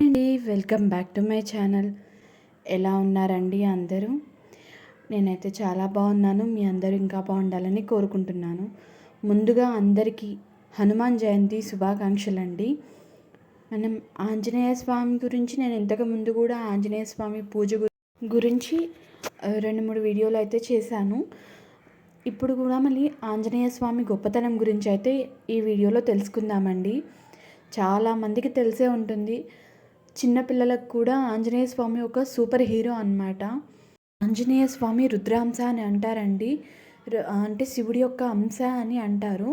అండి welcome back to my channel. ఎలా ఉన్నారండి అందరూ? నేనైతే చాలా బాగున్నాను. మీ అందరూ ఇంకా బాగుండాలని కోరుకుంటున్నాను. ముందుగా అందరికీ హనుమాన్ జయంతి శుభాకాంక్షలు అండి మనం ఆంజనేయ స్వామి గురించి నేను ఇంతకు ముందు కూడా ఆంజనేయ స్వామి పూజ గురించి రెండు మూడు వీడియోలు అయితే చేశాను. ఇప్పుడు కూడా మళ్ళీ ఆంజనేయ స్వామి గొప్పతనం గురించి అయితే ఈ వీడియోలో తెలుసుకుందామండి. చాలామందికి తెలిసే ఉంటుంది. చిన్నపిల్లలకు కూడా ఆంజనేయ స్వామి ఒక సూపర్ హీరో అనమాట ఆంజనేయ స్వామి రుద్రాంశ అని అంటారండి. అంటే శివుడి యొక్క అంశ అని అంటారు.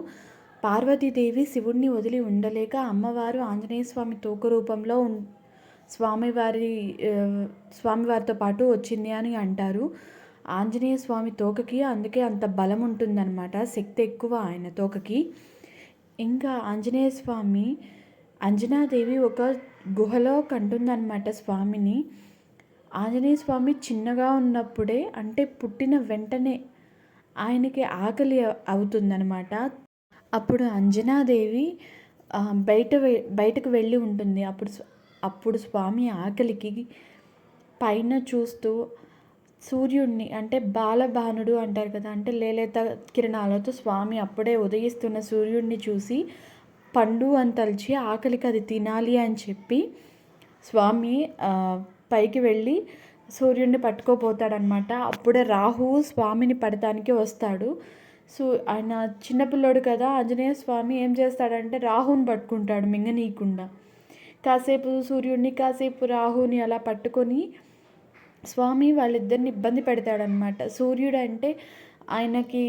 పార్వతీదేవి శివుడిని వదిలి ఉండలేక అమ్మవారు ఆంజనేయ స్వామి తోక రూపంలో స్వామివారి స్వామివారితో పాటు వచ్చింది అని అంటారు. ఆంజనేయ స్వామి తోకకి అందుకే అంత బలం ఉంటుందన్నమాట. శక్తి ఎక్కువ ఆయన తోకకి. ఇంకా ఆంజనేయ స్వామి అంజనాదేవి ఒక గుహలో కంటుందన్నమాట స్వామిని. ఆంజనేయ స్వామి చిన్నగా ఉన్నప్పుడే అంటే పుట్టిన వెంటనే ఆయనకి ఆకలి అవుతుందన్నమాట. అప్పుడు అంజనాదేవి బయట బయటకు వెళ్ళి ఉంటుంది. అప్పుడు అప్పుడు స్వామి ఆకలికి పైన చూస్తూ సూర్యుడిని అంటే బాలభానుడు అంటారు కదా అంటే లేలేత కిరణాలతో స్వామి అప్పుడే ఉదయిస్తున్న సూర్యుడిని చూసి పండు అని తలిచి ఆకలికి అది తినాలి అని చెప్పి స్వామి పైకి వెళ్ళి సూర్యుడిని పట్టుకోపోతాడనమాట అప్పుడే రాహు స్వామిని పడటానికి వస్తాడు. సో ఆయన చిన్నపిల్లోడు కదా ఆంజనేయ స్వామి ఏం చేస్తాడంటే రాహుని పట్టుకుంటాడు మింగనీయకుండా. కాసేపు సూర్యుడిని కాసేపు రాహుని అలా పట్టుకొని స్వామి వాళ్ళిద్దరిని ఇబ్బంది పెడతాడనమాట సూర్యుడు అంటే ఆయనకి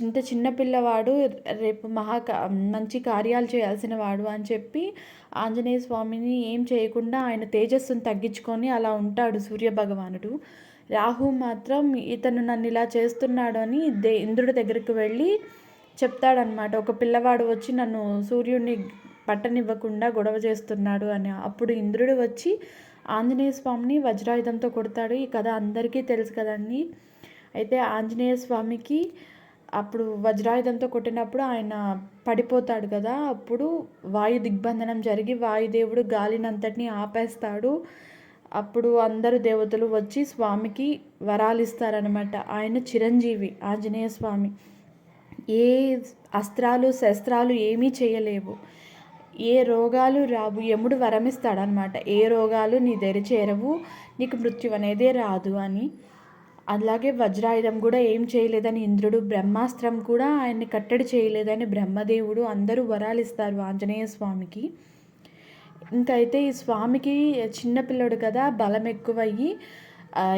ఇంత చిన్న పిల్లవాడు రేపు మహా మంచి కార్యాలు చేయాల్సిన వాడు అని చెప్పి ఆంజనేయ స్వామిని ఏం చేయకుండా ఆయన తేజస్సును తగ్గించుకొని అలా ఉంటాడు సూర్య భగవానుడు రాహు మాత్రం ఇతను నన్ను ఇలా చేస్తున్నాడు అని దే ఇంద్రుడి దగ్గరికి వెళ్ళి చెప్తాడనమాట ఒక పిల్లవాడు వచ్చి నన్ను సూర్యుడిని పట్టనివ్వకుండా గొడవ చేస్తున్నాడు అని. అప్పుడు ఇంద్రుడు వచ్చి ఆంజనేయ స్వామిని వజ్రాయుధంతో కొడతాడు. ఈ కథ అందరికీ తెలుసు కదండి. అయితే ఆంజనేయ స్వామికి అప్పుడు వజ్రాయుధంతో కొట్టినప్పుడు ఆయన పడిపోతాడు కదా అప్పుడు వాయు దిగ్బంధనం జరిగి వాయుదేవుడు గాలినంతటిని ఆపేస్తాడు. అప్పుడు అందరు దేవతలు వచ్చి స్వామికి వరాలు ఇస్తారనమాట ఆయన చిరంజీవి ఆంజనేయ స్వామి. ఏ అస్త్రాలు శస్త్రాలు ఏమీ చేయలేవు. ఏ రోగాలు రావు యముడు వరమిస్తాడనమాట ఏ రోగాలు నీ దరి చేరవు నీకు మృత్యు అనేదే రాదు అని. అలాగే వజ్రాయుధం కూడా ఏం చేయలేదని ఇంద్రుడు బ్రహ్మాస్త్రం కూడా ఆయన్ని కట్టడి చేయలేదని బ్రహ్మదేవుడు అందరూ వరాలు ఇస్తారు ఆంజనేయ స్వామికి. ఇంకా అయితే ఈ స్వామికి చిన్నపిల్లడు కదా బలం ఎక్కువయ్యి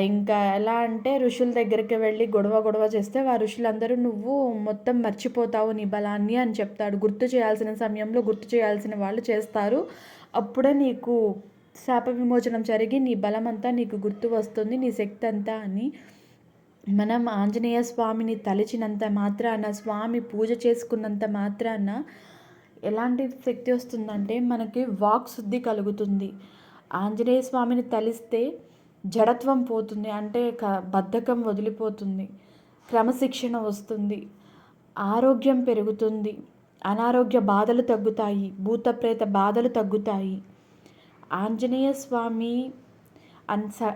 ఇంకా ఎలా అంటే ఋషుల దగ్గరికి వెళ్ళి గొడవ గొడవ చేస్తే ఆ ఋషులందరూ నువ్వు మొత్తం మర్చిపోతావు నీ బలాన్ని అని చెప్తాడు. గుర్తు చేయాల్సిన సమయంలో గుర్తు చేయాల్సిన వాళ్ళు చేస్తారు. అప్పుడే నీకు శాప విమోచనం జరిగి నీ బలమంతా నీకు గుర్తు వస్తుంది నీ శక్తి అంతా అని మనం ఆంజనేయ స్వామిని తలిచినంత మాత్రాన స్వామి పూజ చేసుకున్నంత మాత్రాన ఎలాంటి శక్తి వస్తుందంటే మనకి వాక్ శుద్ధి కలుగుతుంది. ఆంజనేయ స్వామిని తలిస్తే జడత్వం పోతుంది అంటే క బద్ధకం వదిలిపోతుంది క్రమశిక్షణ వస్తుంది ఆరోగ్యం పెరుగుతుంది అనారోగ్య బాధలు తగ్గుతాయి భూతప్రేత బాధలు తగ్గుతాయి. ఆంజనేయ స్వామి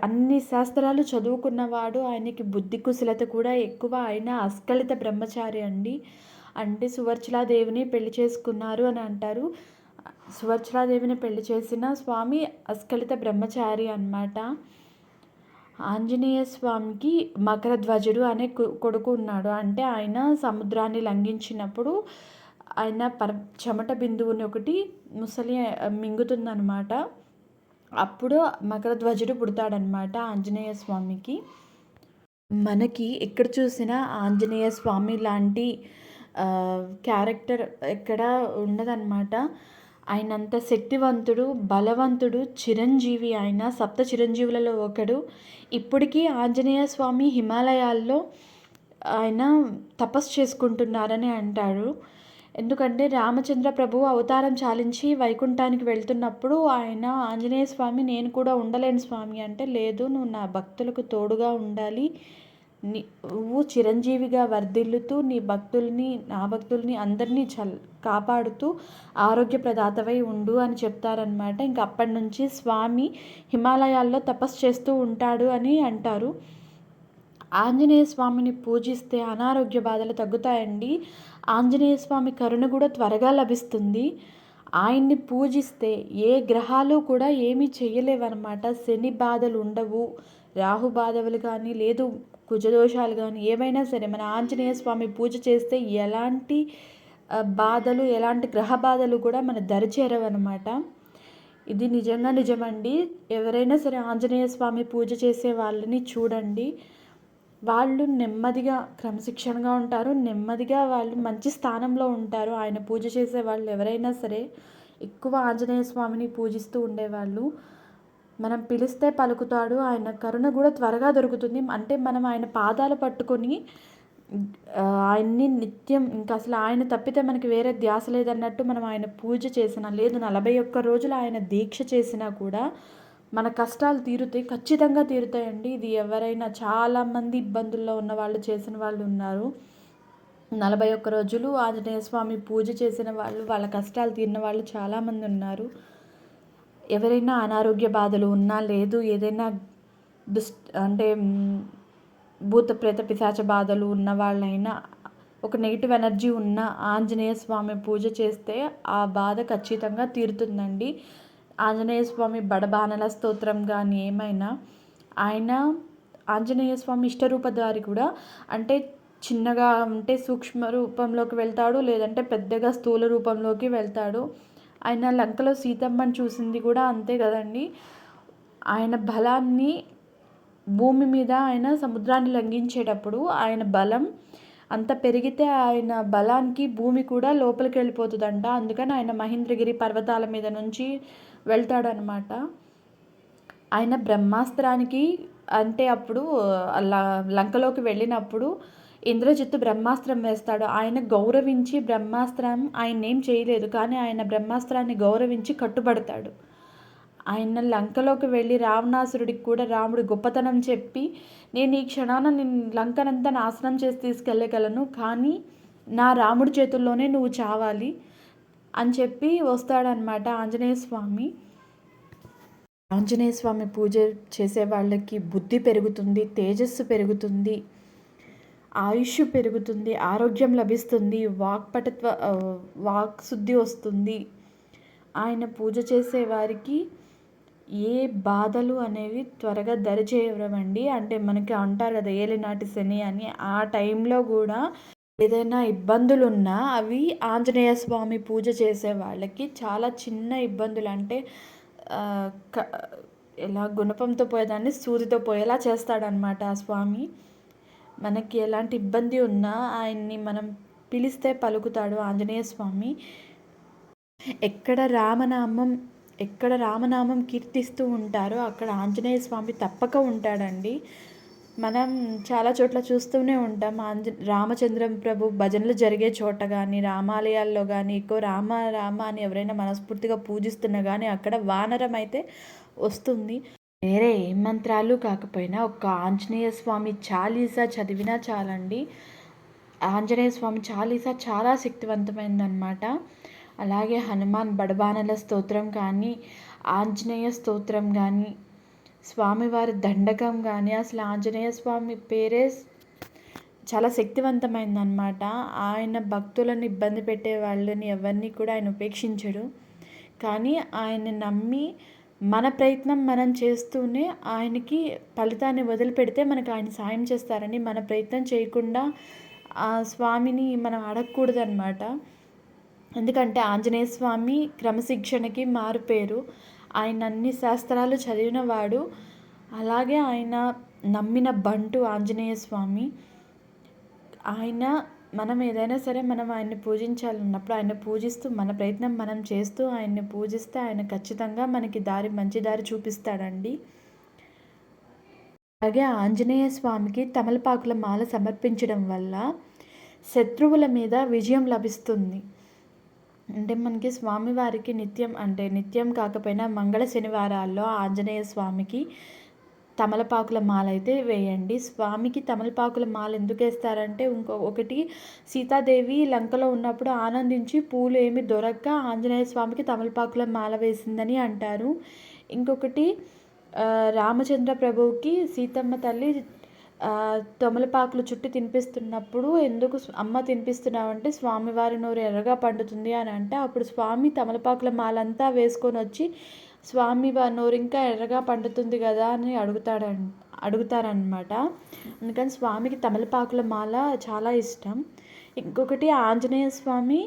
అన్ని శాస్త్రాలు చదువుకున్నవాడు ఆయనకి బుద్ధి కుశలత కూడా ఎక్కువ. ఆయన అస్కలిత బ్రహ్మచారి అండి. అంటే సువర్చలాదేవిని పెళ్ళి చేసుకున్నారు అని అంటారు. సువర్చలాదేవిని పెళ్ళి చేసిన స్వామి అస్కలిత బ్రహ్మచారి అనమాట ఆంజనేయ స్వామికి మకర ధ్వజుడు అనే కొడుకు ఉన్నాడు. అంటే ఆయన సముద్రాన్ని లంఘించినప్పుడు ఆయన పర చెమట బిందువుని ఒకటి ముసలి మింగుతుందనమాట అప్పుడు మకర ధ్వజుడు పుడతాడనమాట ఆంజనేయ స్వామికి. మనకి ఎక్కడ చూసినా ఆంజనేయ స్వామి లాంటి క్యారెక్టర్ ఎక్కడ ఉండదన్నమాట. ఆయన అంత శక్తివంతుడు బలవంతుడు చిరంజీవి ఆయన సప్త చిరంజీవులలో ఒకడు. ఇప్పటికీ ఆంజనేయ స్వామి హిమాలయాల్లో ఆయన తపస్సు చేసుకుంటున్నారని అంటారు. ఎందుకంటే రామచంద్ర ప్రభు అవతారం చాలించి వైకుంఠానికి వెళ్తున్నప్పుడు ఆయన ఆంజనేయ స్వామి నేను కూడా ఉండలేను స్వామి. అంటే లేదు నువ్వు నా భక్తులకు తోడుగా ఉండాలి. నువ్వు చిరంజీవిగా వర్ధిల్లుతూ నీ భక్తుల్ని నా భక్తుల్ని అందరినీ చల్ కాపాడుతూ ఆరోగ్య ప్రదాతవై ఉండు అని చెప్తారనమాట ఇంక అప్పటి నుంచి స్వామి హిమాలయాల్లో తపస్సు చేస్తూ ఉంటాడు అని అంటారు. ఆంజనేయ స్వామిని పూజిస్తే అనారోగ్య బాధలు తగ్గుతాయండి. ఆంజనేయ స్వామి కరుణ కూడా త్వరగా లభిస్తుంది. ఆయన్ని పూజిస్తే ఏ గ్రహాలు కూడా ఏమీ చేయలేవన్నమాట శని బాధలు ఉండవు. రాహు బాధలు కానీ లేదు కుజదోషాలు కానీ ఏవైనా సరే మన ఆంజనేయ స్వామి పూజ చేస్తే ఎలాంటి బాధలు ఎలాంటి గ్రహ బాధలు కూడా మన దరిచేరవన్నమాట ఇది నిజంగా నిజమండి. ఎవరైనా సరే ఆంజనేయ స్వామి పూజ చేసే వాళ్ళని చూడండి. వాళ్ళు నెమ్మదిగా క్రమశిక్షణగా ఉంటారు నెమ్మదిగా వాళ్ళు మంచి స్థానంలో ఉంటారు. ఆయన పూజ చేసే వాళ్ళు ఎవరైనా సరే ఎక్కువ ఆంజనేయ స్వామిని పూజిస్తూ ఉండేవాళ్ళు. మనం పిలిస్తే పలుకుతాడు ఆయన కరుణ కూడా త్వరగా దొరుకుతుంది. అంటే మనం ఆయన పాదాలు పట్టుకొని ఆయన్ని నిత్యం ఇంకా అసలు ఆయన తప్పితే మనకి వేరే ధ్యాస లేదన్నట్టు మనం ఆయన పూజ చేసినా లేదు నలభై ఒక్క రోజులు ఆయన దీక్ష చేసినా కూడా మన కష్టాలు తీరుతాయి ఖచ్చితంగా తీరుతాయండి. ఇది ఎవరైనా చాలామంది ఇబ్బందుల్లో ఉన్న వాళ్ళు చేసిన వాళ్ళు ఉన్నారు. నలభై ఒక్క రోజులు ఆంజనేయ స్వామి పూజ చేసిన వాళ్ళు వాళ్ళ కష్టాలు తీరిన వాళ్ళు చాలామంది ఉన్నారు. ఎవరైనా అనారోగ్య బాధలు ఉన్నా లేదు ఏదైనా దుష్ అంటే భూత ప్రేత పిశాచ బాధలు ఉన్న వాళ్ళైనా ఒక నెగిటివ్ ఎనర్జీ ఉన్న ఆంజనేయ స్వామి పూజ చేస్తే ఆ బాధ ఖచ్చితంగా తీరుతుందండి. ఆంజనేయ స్వామి బడబానల స్తోత్రం కానీ ఏమైనా ఆయన ఆంజనేయ స్వామి ఇష్టరూపధారి కూడా అంటే చిన్నగా ఉంటే సూక్ష్మ రూపంలోకి వెళ్తాడు లేదంటే పెద్దగా స్థూల రూపంలోకి వెళ్తాడు. ఆయన లంకలో సీతమ్మని చూసింది కూడా అంతే కదండి. ఆయన బలాన్ని భూమి మీద ఆయన సముద్రాన్ని లంఘించేటప్పుడు ఆయన బలం అంత పెరిగితే ఆయన బలానికి భూమి కూడా లోపలికి వెళ్ళిపోతుందంట. అందుకని ఆయన మహేంద్రగిరి పర్వతాల మీద నుంచి వెళ్తాడనమాట. ఆయన బ్రహ్మాస్త్రానికి అంటే అప్పుడు లంకలోకి వెళ్ళినప్పుడు ఇంద్రజిత్తు బ్రహ్మాస్త్రం వేస్తాడు. ఆయన గౌరవించి బ్రహ్మాస్త్రం ఆయన ఏం చేయలేదు కానీ ఆయన బ్రహ్మాస్త్రాన్ని గౌరవించి కట్టుబడతాడు. ఆయన లంకలోకి వెళ్ళి రావణాసురుడికి కూడా రాముడి గొప్పతనం చెప్పి నేను ఈ క్షణాన నేను లంకనంతా నాశనం చేసి తీసుకెళ్ళగలను కానీ నా రాముడి చేతుల్లోనే నువ్వు చావాలి. అని చెప్పి వస్తాడనమాట ఆంజనేయ స్వామి ఆంజనేయ స్వామి పూజ చేసే వాళ్ళకి బుద్ధి పెరుగుతుంది తేజస్సు పెరుగుతుంది ఆయుష్ పెరుగుతుంది ఆరోగ్యం లభిస్తుంది వాక్పటత్వ వాక్ శుద్ధి వస్తుంది. ఆయన పూజ చేసే వారికి ఏ బాధలు అనేవి త్వరగా దరిచేయవండి అంటే మనకి అంటారు కదా ఏలినాటి శని అని. ఆ టైంలో కూడా ఏదైనా ఇబ్బందులు ఉన్నా అవి ఆంజనేయ స్వామి పూజ చేసే వాళ్ళకి చాలా చిన్న ఇబ్బందులు. అంటే ఎలా గుణపంతో పోయేదాన్ని సూదితో పోయేలా చేస్తాడనమాట ఆ స్వామి. మనకి ఎలాంటి ఇబ్బంది ఉన్నా ఆయన్ని మనం పిలిస్తే పలుకుతాడు ఆంజనేయ స్వామి. ఎక్కడ రామనామం ఎక్కడ రామనామం కీర్తిస్తూ ఉంటారో అక్కడ ఆంజనేయ స్వామి తప్పక ఉంటాడండి. మనం చాలా చోట్ల చూస్తూనే ఉంటాం. ఆంజ రామచంద్ర ప్రభు భజనలు జరిగే చోట కానీ రామాలయాల్లో కానీ ఎక్కువ రామ రామ అని ఎవరైనా మనస్ఫూర్తిగా పూజిస్తున్నా కానీ అక్కడ వానరం అయితే వస్తుంది. వేరే ఏ మంత్రాలు కాకపోయినా ఒక్క ఆంజనేయ స్వామి చాలీసా చదివినా చాలండి. ఆంజనేయ స్వామి చాలీసా చాలా శక్తివంతమైందనమాట అలాగే హనుమాన్ బడబానల స్తోత్రం కానీ ఆంజనేయ స్తోత్రం కానీ స్వామివారి దండకం కానీ అసలు ఆంజనేయ స్వామి పేరే చాలా శక్తివంతమైందనమాట ఆయన భక్తులను ఇబ్బంది పెట్టే వాళ్ళని ఎవరిని కూడా ఆయన ఉపేక్షించడు. కానీ ఆయన్ని నమ్మి మన ప్రయత్నం మనం చేస్తూనే ఆయనకి ఫలితాన్ని వదిలిపెడితే మనకు ఆయన సాయం చేస్తారని మన ప్రయత్నం చేయకుండా ఆ స్వామిని మనం అడగకూడదనమాట ఎందుకంటే ఆంజనేయ స్వామి క్రమశిక్షణకి మారుపేరు ఆయన అన్ని శాస్త్రాలు చదివినవాడు అలాగే ఆయన నమ్మిన బంటు ఆంజనేయ స్వామి. ఆయన మనం ఏదైనా సరే మనం ఆయన్ని పూజించాలన్నప్పుడు ఆయన పూజిస్తూ మన ప్రయత్నం మనం చేస్తూ ఆయన్ని పూజిస్తే ఆయన ఖచ్చితంగా మనకి దారి మంచి దారి చూపిస్తాడండి. అలాగే ఆంజనేయ స్వామికి తమలపాకుల మాల సమర్పించడం వల్ల శత్రువుల మీద విజయం లభిస్తుంది. అంటే మనకి స్వామివారికి నిత్యం అంటే నిత్యం కాకపోయినా మంగళ శనివారాల్లో ఆంజనేయ స్వామికి తమలపాకుల మాల అయితే వేయండి. స్వామికి తమలపాకుల మాల ఎందుకు వేస్తారంటే ఇంకో ఒకటి సీతాదేవి లంకలో ఉన్నప్పుడు ఆనందించి పూలు ఏమి దొరక్క ఆంజనేయ స్వామికి తమలపాకుల మాల వేసిందని అంటారు. ఇంకొకటి రామచంద్ర ప్రభువుకి సీతమ్మ తల్లి తమలపాకులు చుట్టి తినిపిస్తున్నప్పుడు ఎందుకు అమ్మ తినిపిస్తున్నావంటే స్వామివారి నోరు ఎర్రగా పండుతుంది అని అంటే. అప్పుడు స్వామి తమలపాకుల మాలంతా వేసుకొని వచ్చి స్వామి వారి నోరు ఇంకా ఎర్రగా పండుతుంది కదా అని అడుగుతాడన్ అడుగుతారనమాట అందుకని స్వామికి తమలపాకుల మాల చాలా ఇష్టం. ఇంకొకటి ఆంజనేయ స్వామి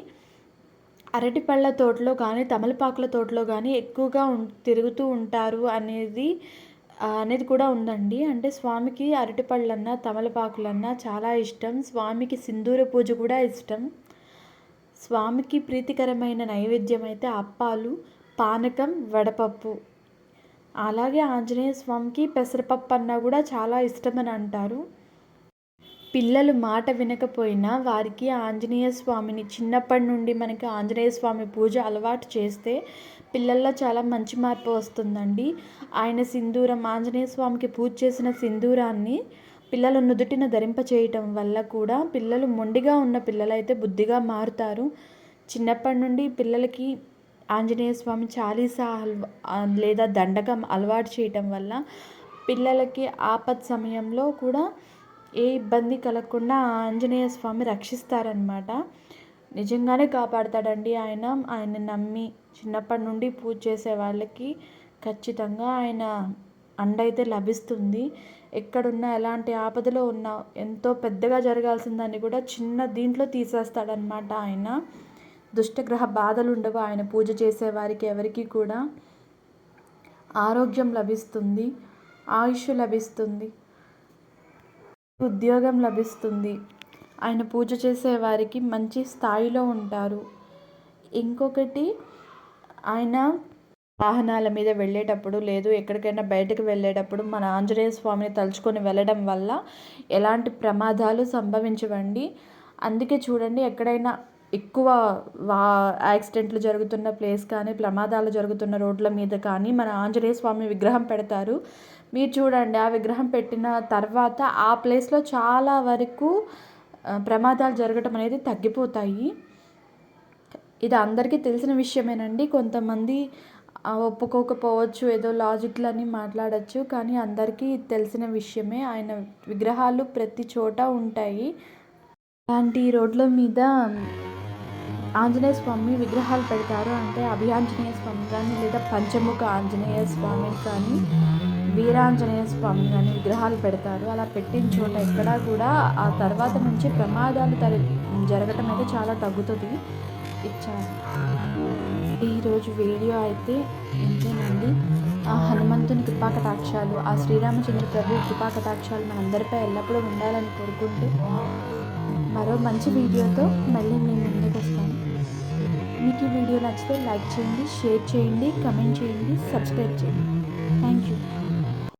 అరటిపళ్ళ తోటలో కానీ తమలపాకుల తోటలో కానీ ఎక్కువగా తిరుగుతూ ఉంటారు అనేది అనేది కూడా ఉందండి. అంటే స్వామికి అరటిపళ్ళన్నా తమలపాకులన్నా చాలా ఇష్టం. స్వామికి సింధూర పూజ కూడా ఇష్టం. స్వామికి ప్రీతికరమైన నైవేద్యం అయితే అప్పాలు పానకం వడపప్పు. అలాగే ఆంజనేయ స్వామికి పెసరపప్పు అన్నా కూడా చాలా ఇష్టమని అంటారు. పిల్లలు మాట వినకపోయినా వారికి ఆంజనేయ స్వామిని చిన్నప్పటి నుండి మనకి ఆంజనేయ స్వామి పూజ అలవాటు చేస్తే పిల్లల్లో చాలా మంచి మార్పు వస్తుందండి. ఆయన సింధూరం ఆంజనేయ స్వామికి పూజ చేసిన సింధూరాన్ని పిల్లలు నుదుటిన ధరింప చేయటం వల్ల కూడా పిల్లలు మొండిగా ఉన్న పిల్లలైతే బుద్ధిగా మారుతారు. చిన్నప్పటి నుండి పిల్లలకి ఆంజనేయ స్వామి చాలీసా లేదా దండకం అలవాటు చేయటం వల్ల పిల్లలకి ఆపద్ సమయంలో కూడా ఏ ఇబ్బంది కలగకుండా ఆంజనేయ స్వామి రక్షిస్తారనమాట నిజంగానే కాపాడతాడండి ఆయన. ఆయన నమ్మి చిన్నప్పటి నుండి పూజ చేసే వాళ్ళకి ఖచ్చితంగా ఆయన అండ అయితే లభిస్తుంది. ఎక్కడున్నా ఎలాంటి ఆపదలో ఉన్నా ఎంతో పెద్దగా జరగాల్సిందని కూడా చిన్న దీంట్లో తీసేస్తాడనమాట ఆయన. దుష్టగ్రహ బాధలు ఉండవు. ఆయన పూజ చేసే వారికి ఎవరికి కూడా ఆరోగ్యం లభిస్తుంది. ఆయుష్ లభిస్తుంది. ఉద్యోగం లభిస్తుంది. ఆయన పూజ చేసే వారికి మంచి స్థాయిలో ఉంటారు. ఇంకొకటి ఆయన వాహనాల మీద వెళ్ళేటప్పుడు లేదు ఎక్కడికైనా బయటకు వెళ్ళేటప్పుడు మన ఆంజనేయ స్వామిని తలుచుకొని వెళ్ళడం వల్ల ఎలాంటి ప్రమాదాలు సంభవించవండి. అందుకే చూడండి ఎక్కడైనా ఎక్కువ వా యాక్సిడెంట్లు జరుగుతున్న ప్లేస్ కానీ ప్రమాదాలు జరుగుతున్న రోడ్ల మీద కానీ మన ఆంజనేయ స్వామి విగ్రహం పెడతారు. మీరు చూడండి ఆ విగ్రహం పెట్టిన తర్వాత ఆ ప్లేస్లో చాలా వరకు ప్రమాదాలు జరగటం అనేది తగ్గిపోతాయి. ఇది అందరికీ తెలిసిన విషయమేనండి. కొంతమంది ఒప్పుకోకపోవచ్చు ఏదో లాజిక్లని మాట్లాడచ్చు కానీ అందరికీ తెలిసిన విషయమే. ఆయన విగ్రహాలు ప్రతి చోట ఉంటాయి. అలాంటి రోడ్ల మీద ఆంజనేయ స్వామి విగ్రహాలు పెడతారు. అంటే అభియాంజనేయ స్వామి కానీ లేదా పంచముఖ ఆంజనేయ స్వామి కానీ వీరాంజనేయ స్వామి అని విగ్రహాలు పెడతారు. అలా పెట్టిన చోట ఎక్కడా కూడా ఆ తర్వాత నుంచి ప్రమాదాలు తరి జరగటం అయితే చాలా తగ్గుతుంది. ఇచ్చారు. ఈరోజు వీడియో అయితే ఇంతేనండి. ఆ హనుమంతుని కృపాకటాక్షాలు ఆ శ్రీరామచంద్ర ప్రభు కృపాకటాక్షాలు మనందరిపై ఎల్లప్పుడూ ఉండాలని కోరుకుంటూ మరో మంచి వీడియోతో మళ్ళీ మేము ముందుకు వస్తాను. మీకు ఈ వీడియో నచ్చితే లైక్ చేయండి షేర్ చేయండి కమెంట్ చేయండి సబ్స్క్రైబ్ చేయండి. Thank you